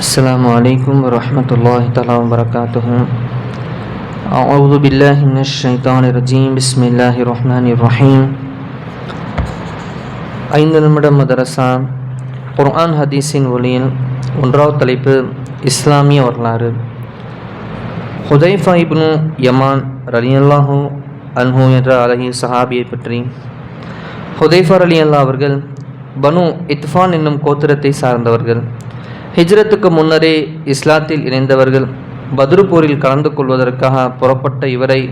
السلام عليكم ورحمة الله تعالى وبركاته أعوذ بالله من الشيطان الرجيم بسم الله الرحمن الرحيم ஐந்து நிமிட மதரசா குர்ஆன் ஹதீஸின் ஒளியில் ஒன்றாவது தலைப்பு இஸ்லாமிய வரலாறு ஹுதைஃபா இப்னு யமான் ரலியல்லாஹு அன்ஹு என்ற அழகிய சஹாபியை பற்றி ஹுதைஃபா அலி அல்லா அவர்கள் பனு இத்ஃபான் என்னும் கோத்திரத்தை சார்ந்தவர்கள் ஹிஜ்ரத்துக்கு முன்னரே இஸ்லாத்தில் இணைந்தவர்கள் பத்ரு போரில் கலந்து கொள்வதற்காக புறப்பட்ட இவரை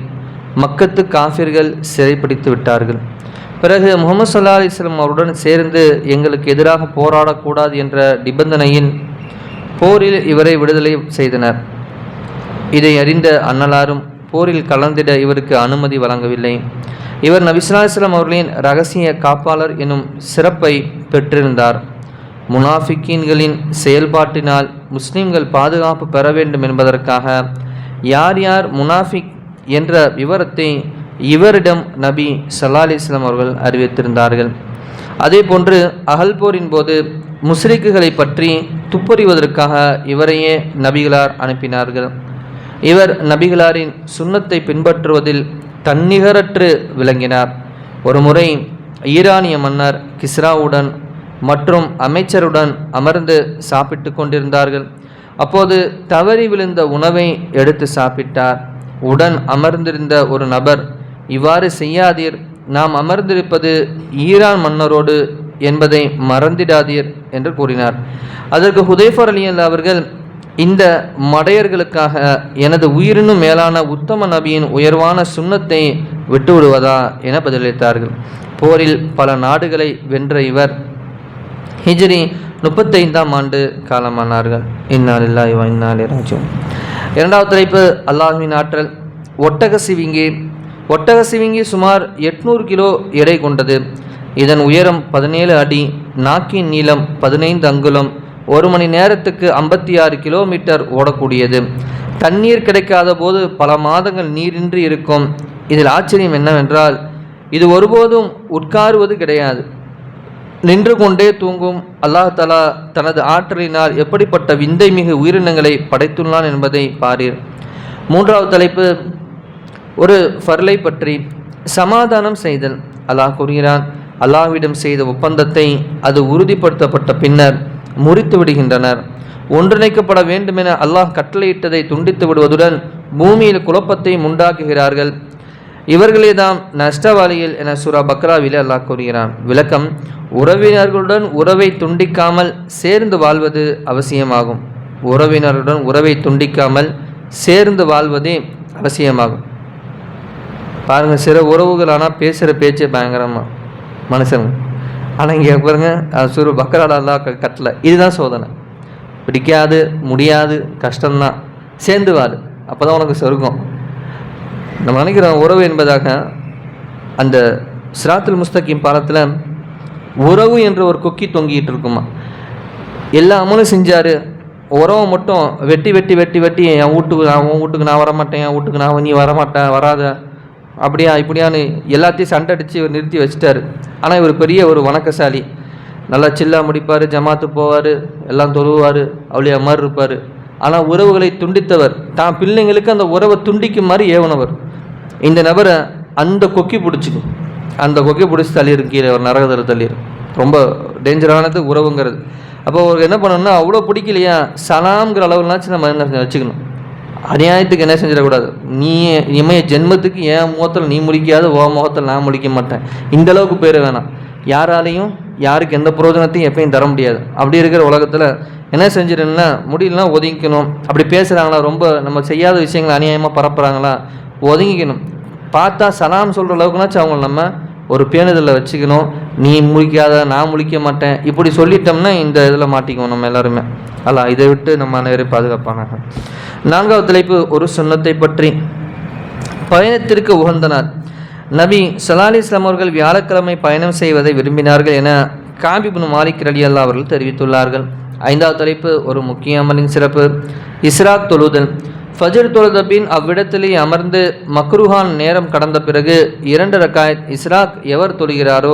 மக்கத்து காஃபிர்கள் சிறைப்பிடித்து விட்டார்கள். பிறகு முகமது சல்லா அலிஸ்லம் அவருடன் சேர்ந்து எங்களுக்கு எதிராக போராடக்கூடாது என்ற நிபந்தனையின் போரில் இவரை விடுதலை செய்தனர். இதை அறிந்த அன்னலாரும் போரில் கலந்திட இவருக்கு அனுமதி வழங்கவில்லை. இவர் நபிசுல்லாஸ்லாம் அவர்களின் ரகசிய காப்பாளர் எனும் சிறப்பை பெற்றிருந்தார். முனாஃபிக்கீன்களின் செயல்பாட்டினால் முஸ்லிம்கள் பாதுகாப்பு பெற வேண்டும் என்பதற்காக யார் யார் முனாஃபிக் என்ற விவரத்தை இவரிடம் நபி சல்லா அலிஸ்லாம் அவர்கள் அறிவித்திருந்தார்கள். அதே போன்று அகல் போரின் போது முஸ்லிக்குகளை பற்றி துப்பறிவதற்காக இவரையே நபிகளார் அனுப்பினார்கள். இவர் நபிகளாரின் சுண்ணத்தை பின்பற்றுவதில் தன்னிகரற்று விளங்கினார். ஒருமுறை ஈரானிய மன்னர் கிஸ்ராவுடன் மற்றும் அமைச்சருடன் அமர்ந்து சாப்பிட்டு கொண்டிருந்தார்கள். அப்போது தவறி விழுந்த உணவை எடுத்து சாப்பிட்டார். உடன் அமர்ந்திருந்த ஒரு நபர் இவ்வாறு செய்யாதீர். நாம் அமர்ந்திருப்பது ஈரான் மன்னரோடு என்பதை மறந்திடாதீர் என்று கூறினார். அதற்கு ஹுதேஃபர் அலி அவர்கள் இந்த மடையர்களுக்காக எனது உயிரினும் மேலான உத்தம நபியின் உயர்வான சுண்ணத்தை விட்டுவிடுவதா? என பதிலளித்தார்கள். போரில் பல நாடுகளை வென்ற இவர் ஹிஜ்ரி முப்பத்தைந்தாம் ஆண்டு காலமானார்கள். இந்நாளில்லா இவா இந்நாளே ராஜும் இரண்டாவது தலைப்பு அல்லாஹின் ஆற்றல். ஒட்டக சிவிங்கி ஒட்டக சிவிங்கி சுமார் எட்நூறு கிலோ எடை கொண்டது. இதன் உயரம் பதினேழு அடி நாக்கின் நீளம் பதினைந்து அங்குலம் ஒரு மணி நேரத்துக்கு ஐம்பத்தி ஆறு கிலோமீட்டர் ஓடக்கூடியது. தண்ணீர் கிடைக்காத போது பல மாதங்கள் நீரின்றி இருக்கும். இதில் ஆச்சரியம் என்னவென்றால் இது ஒருபோதும் உட்காருவது கிடையாது. நின்று கொண்டே தூங்கும் அல்லாஹலா தனது ஆற்றலினால் எப்படிப்பட்ட விந்தை மிகு உயிரினங்களை படைத்துள்ளான் என்பதை பாரீர். மூன்றாவது தலைப்பு ஒரு ஃபர்லை பற்றி சமாதானம் செய்தல். அல்லாஹ் கூறுகிறான் அல்லாஹ்விடம் செய்த ஒப்பந்தத்தை அது உறுதிப்படுத்தப்பட்ட பின்னர் முறித்து விடுகின்றனர். ஒன்றிணைக்கப்பட வேண்டுமென அல்லாஹ் கட்டளையிட்டதை துண்டித்து விடுவதுடன் பூமியில் குழப்பத்தையும் உண்டாக்குகிறார்கள். இவர்களே தாம் நஷ்டவாளிகள் என சுரா பக்ராவில் அல்லாஹ் கூறுகிறான். விளக்கம் உறவினர்களுடன் உறவை துண்டிக்காமல் சேர்ந்து வாழ்வது அவசியமாகும். உறவினருடன் உறவை துண்டிக்காமல் சேர்ந்து வாழ்வதே அவசியமாகும். பாருங்கள் சில உறவுகள் ஆனால் பேசுகிற பேச்சே பயங்கரமாக மனுஷனுங்க ஆனால் இங்கே பாருங்க சுரு பக்ரால் க கட்டலை. இதுதான் சோதனை. பிடிக்காது முடியாது கஷ்டம்தான். சேர்ந்து வாழ். அப்போ தான் உனக்கு சொர்க்கம். நம்ம நினைக்கிறோம் உறவு என்பதாக அந்த சிராத்துல் முஸ்தகிம் பாலத்தில் உறவு என்ற ஒரு கொக்கி தொங்கிட்டு இருக்குமா? எல்லா அமலும் செஞ்சார். உறவை மட்டும் வெட்டி வெட்டி வெட்டி வெட்டி என் வீட்டுக்கு நான் உன் வீட்டுக்கு நான் வரமாட்டேன் என் வீட்டுக்கு நான் நீ வரமாட்டேன் வராத. அப்படியா இப்படியான்னு எல்லாத்தையும் சண்டை அடித்து இவர் நிறுத்தி வச்சுட்டாரு. ஆனால் இவர் பெரிய ஒரு வணக்கசாலி. நல்லா சில்லா முடிப்பார் ஜமாத்து போவார் எல்லாம் தொழுவார் அவளியா மாதிரி இருப்பார். ஆனால் உறவுகளை துண்டித்தவர். தான் பிள்ளைங்களுக்கு அந்த உறவை துண்டிக்கும் மாதிரி ஏவனவர். இந்த நபரை அந்த கொக்கி பிடிச்சிக்கும். அந்த கொக்கி பிடிச்சி தள்ளிடும் கீழே ஒரு நரகத்தில் தள்ளிடும். ரொம்ப டேஞ்சரானது உறவுங்கிறது. அப்போ அவருக்கு என்ன பண்ணணும்னா அவ்வளோ பிடிக்கலையா? சலாம்ங்கிற அளவுலாச்சும் நம்ம என்ன வச்சுக்கணும். அநியாயத்துக்கு என்ன செஞ்சிடக்கூடாது? நீ இனிமைய ஜென்மத்துக்கு என் முகத்தில் நீ முடிக்காத ஓ முகத்தில் நான் முடிக்க மாட்டேன். இந்த அளவுக்கு பேர் வேணாம். யாராலையும் யாருக்கு எந்த பிரயோஜனத்தையும் எப்பயும் தர முடியாது. அப்படி இருக்கிற உலகத்தில் என்ன செஞ்சிடணும்னா முடியலனா ஒதுங்கிக்கணும். அப்படி பேசுகிறாங்களா ரொம்ப நம்ம செய்யாத விஷயங்களை அநியாயமாக பரப்புகிறாங்களா ஒதுங்கிக்கணும். பார்த்தா சலாம் சொல்கிற அளவுக்குனாச்சும் அவங்க நம்ம ஒரு பேணுதலில் வச்சுக்கணும். நீ முழிக்காத நான் முழிக்க மாட்டேன். இப்படி சொல்லிட்டோம்னா இந்த இதில் மாட்டிக்குவோம் நம்ம எல்லாருமே. அல்ல இதை விட்டு நம்ம அனைவரும் பாதுகாப்பானாங்க நான்காவது தலைப்பு ஒரு சொன்னத்தை பற்றி. பயணத்திற்கு உகந்தனர் நபி சலாலி இஸ்லாம் அவர்கள் வியாழக்கிழமை பயணம் செய்வதை விரும்பினார்கள் என காபிபுன் மாலிக் ரலி அல்லா அவர்கள் தெரிவித்துள்ளார்கள். ஐந்தாவது தலைப்பு ஒரு முக்கிய அமலின் சிறப்பு. இஸ்ராக் தொழுதல். ஃபஜர் தொழுத பின் அவ்விடத்திலே அமர்ந்து மக்ருஹான் நேரம் கடந்த பிறகு இரண்டு ரக்காயத் இஸ்ராக் எவர் தொழுகிறாரோ?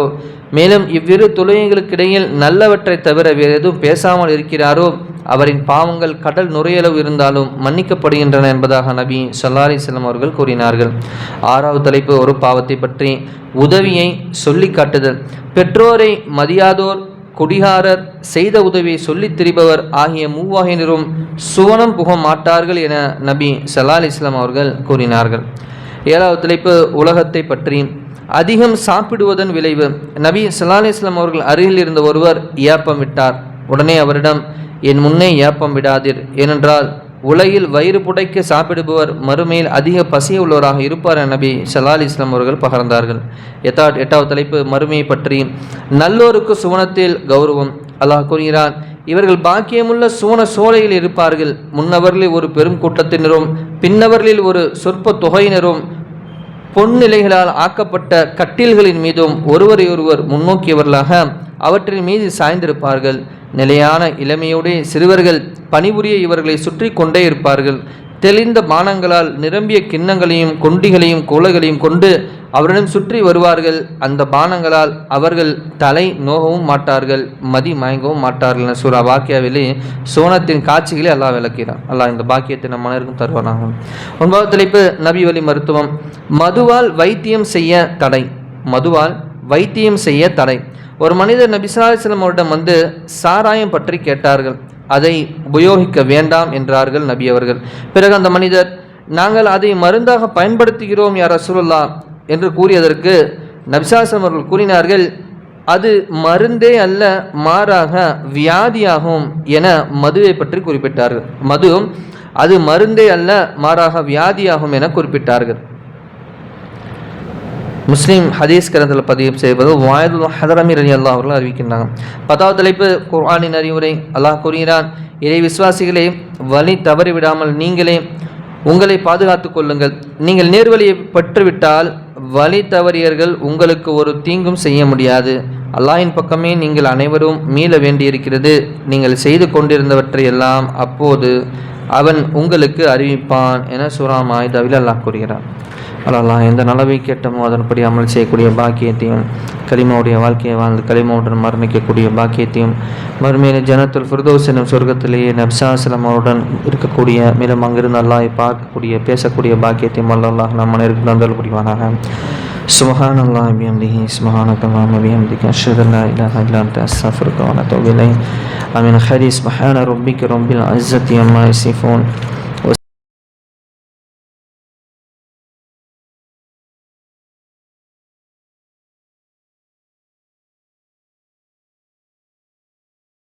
மேலும் இவ்விரு தொழுகைகளுக்கிடையில் நல்லவற்றை தவிர வேறு எதுவும் பேசாமல் இருக்கிறாரோ? அவரின் பாவங்கள் கடல் நுரையளவு இருந்தாலும் மன்னிக்கப்படுகின்றன என்பதாக நபி சல்லாரி செல்லம் அவர்கள் கூறினார்கள். ஆறாவது தலைப்பு ஒரு பாவத்தை பற்றி உதவியை சொல்லி காட்டுதல். பெற்றோரை மதியாதோர் குடிகாரர் செய்த உதவியை சொல்லித் திரிபவர் ஆகிய மூவாகினரும் சுவனம் புக மாட்டார்கள் என நபி சலால் இஸ்லாம் அவர்கள் கூறினார்கள். ஏழாவது தலைப்பு உலகத்தை பற்றி. அதிகம் சாப்பிடுவதன் விளைவு. நபி சலால் இஸ்லாம் அவர்கள் அருகில் இருந்த ஒருவர் ஏப்பம் விட்டார். உடனே அவரிடம் என் முன்னே ஏப்பம் விடாதீர். ஏனென்றால் உலகில் வயிறு புடைக்க சாப்பிடுபவர் மறுமையில் அதிக பசிய உள்ளவராக இருப்பார் நபி சலால் இஸ்லாம் அவர்கள் பகர்ந்தார்கள். எத்தா எட்டாவது தலைப்பு மறுமையை பற்றி. நல்லோருக்கு சுவனத்தில் கௌரவம். அல்லாஹ் கூறுகிறான் இவர்கள் பாக்கியமுள்ள சுவன சோலையில் இருப்பார்கள். முன்னவர்களில் ஒரு பெரும் கூட்டத்தினரும் பின்னவர்களில் ஒரு சொற்ப தொகையினரும் பொன்னிலைகளால் ஆக்கப்பட்ட கட்டில்களின் மீதும் ஒருவரையொருவர் முன்னோக்கியவர்களாக அவற்றின் மீது சாய்ந்திருப்பார்கள். நிலையான இளமையோடே சிறுவர்கள் பணிபுரிய இவர்களை சுற்றி கொண்டே இருப்பார்கள். தெளிந்த பானங்களால் நிரம்பிய கிண்ணங்களையும் கொண்டிகளையும் கோலைகளையும் கொண்டு அவரிடம் சுற்றி வருவார்கள். அந்த பானங்களால் அவர்கள் தலை நோகவும் மாட்டார்கள் மதி மயங்கவும் மாட்டார்கள் என சூரா பாக்கியாவிலே சோனத்தின் காட்சிகளை அல்லாஹ் விளக்கிறான். அல்லாஹ் இந்த பாக்கியத்தை நம் மனருக்கும் தருவானாகும் ஒன்பதாவது தலைப்பு நபி வழி மருத்துவம். மதுவால் வைத்தியம் செய்ய தடை. மதுவால் வைத்தியம் செய்ய தடை. ஒரு மனிதர் நபிசாலிஸ்லம் அவரிடம் வந்து சாராயம் பற்றி கேட்டார்கள். அதை உபயோகிக்க வேண்டாம் என்றார்கள் நபி அவர்கள். பிறகு அந்த மனிதர் நாங்கள் அதை மருந்தாக பயன்படுத்துகிறோம் யார் ரசூலுல்லா என்று கூறியதற்கு நபிசாசம் அவர்கள் கூறினார்கள் அது மருந்தே அல்ல மாறாக வியாதியாகும் என மதுவை பற்றி குறிப்பிட்டார்கள். மது அது மருந்தே அல்ல மாறாக வியாதியாகும் என குறிப்பிட்டார்கள். முஸ்லீம் ஹதீஸ் கிரந்தத்தில் பதிவு செய்வது வாயது ஹதரமி அலி அல்லாஹ் அவர்கள் அறிவிக்கின்றாங்க. பத்தாவது தலைப்பு குர்ஆனின் அறிவுரை. அல்லாஹ் கூறுகிறான் இறை விசுவாசிகளே வழி தவறி விடாமல் நீங்களே உங்களை பாதுகாத்து கொள்ளுங்கள். நீங்கள் நேர்வழியை பற்றுவிட்டால் வழி தவறியர்கள் உங்களுக்கு ஒரு தீங்கும் செய்ய முடியாது. அல்லாயின் பக்கமே நீங்கள் அனைவரும் மீள வேண்டியிருக்கிறது. நீங்கள் செய்து கொண்டிருந்தவற்றை எல்லாம் அப்போது அவன் உங்களுக்கு அறிவிப்பான் என சுராமாய் தவில் அல்லாஹ் கூறுகிறான். அல்லாஹ் எந்த நலவை கேட்டமோ அதன்படி அமல் செய்யக்கூடிய பாக்கியத்தையும் கலிமாவுடைய வாழ்க்கையை வாழ்ந்து கலிமாவுடன் மரணிக்கக்கூடிய பாக்கியத்தையும் மறுமையில் ஜனத்துல் ஃபிர்தோஸ் எனும் சொர்க்கத்திலேயே நப்சாசலம் அவருடன் இருக்கக்கூடிய மேலும் அங்கிருந்து அல்லாஹை பார்க்கக்கூடிய பேசக்கூடிய பாக்கியத்தையும் அல்லாஹ் நம் மனிதருக்கு தந்தல் புரிவானாக سبحان الله بحمده سبحانك اللهم وبحمدك أشهد أن لا إله إلا أنت أستغفرك وأتوب إليك آمين خير سبحان ربك رب العزة عما يصفون